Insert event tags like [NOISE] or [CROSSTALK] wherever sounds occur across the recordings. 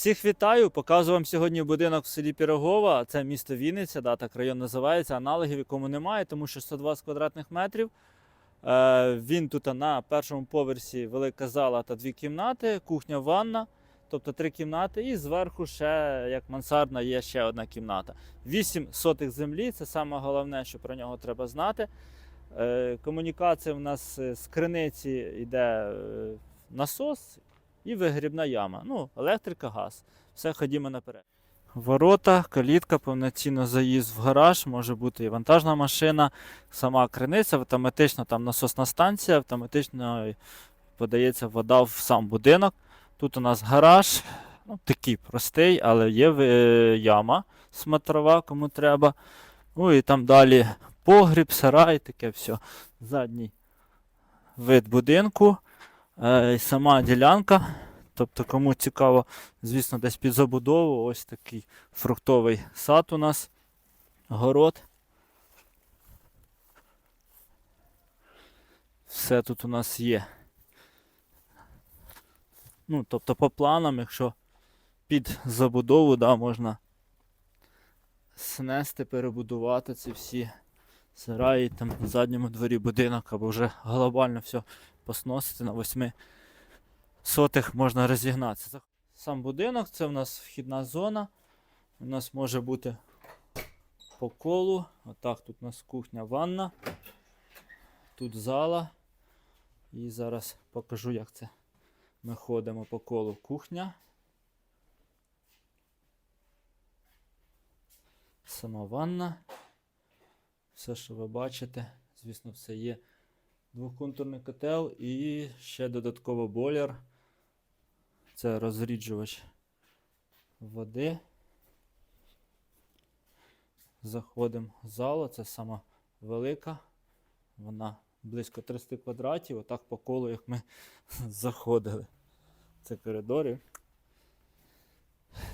Всіх вітаю! Показую вам сьогодні будинок в селі Пірогова. Це місто Вінниця, да, так район називається. Аналогів якому немає, тому що 120 квадратних метрів. Е, він тут на першому поверсі велика зала та дві кімнати, кухня, ванна, тобто три кімнати. І зверху ще, як мансардна, є ще одна кімната. 8 сотих землі це саме головне, що про нього треба знати. Е, комунікація в нас е, з криниці йде е, насос і вигрібна яма. Ну, електрика, газ. Все ходімо наперед. Ворота, калітка, повноцінно заїзд в гараж, може бути і вантажна машина, сама криниця, автоматично там насосна станція, автоматично подається вода в сам будинок. Тут у нас гараж, ну, такий простий, але є е, яма смотрова, кому треба. Ну і там далі погріб, сарай, таке все. Задній вид будинку. Е, сама ділянка. Тобто, кому цікаво, звісно, десь під забудову, ось такий фруктовий сад у нас, город. Все тут у нас є. Ну, тобто, по планам, якщо під забудову, да, можна снести, перебудувати ці всі сараї, там в задньому дворі будинок, або вже глобально все посносити на восьми сотих можна розігнатися. Сам будинок це в нас вхідна зона. У нас може бути по колу. Отак, тут у нас кухня, ванна. Тут зала. І зараз покажу, як це. Ми ходимо по колу кухня. Сама ванна. Все, що ви бачите, звісно, все є. Двохконтурний котел і ще додатково бойлер. Це розріджувач води. Заходимо в залу, це сама велика. Вона близько 300 квадратів, отак по колу, як ми [LAUGHS] заходили. Це коридори.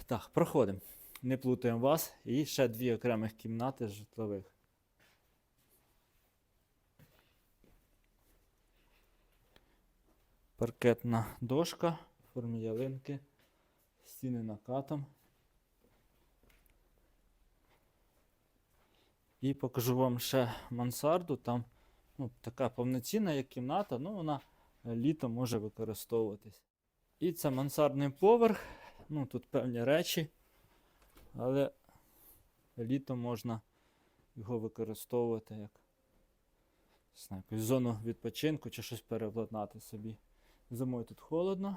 Так, проходимо. Не плутаємо вас. І ще дві окремих кімнати житлових. Паркетна дошка в формі ялинки, стіни накатом. І покажу вам ще мансарду. Там ну, така повноцінна як кімната, ну вона е, літом може використовуватись. І це мансардний поверх. Ну, тут певні речі, але літом можна його використовувати як знаю, якусь зону відпочинку чи щось переобладнати собі. Зимою тут холодно,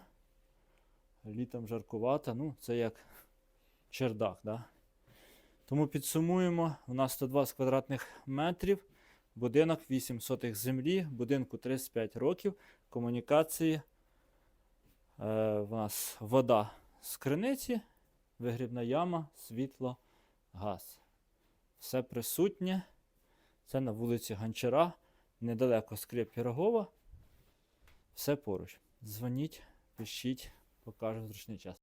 літом жаркувато, ну це як чердак. Да? Тому підсумуємо, у нас 120 квадратних метрів, будинок 8 сотих землі, будинку 35 років, комунікації. Е, у нас вода з криниці, вигрібна яма, світло, газ. Все присутнє. Це на вулиці Гончара, недалеко скріп Пірогова. Все поруч. Дзвоніть, пишіть, покажу зручний час.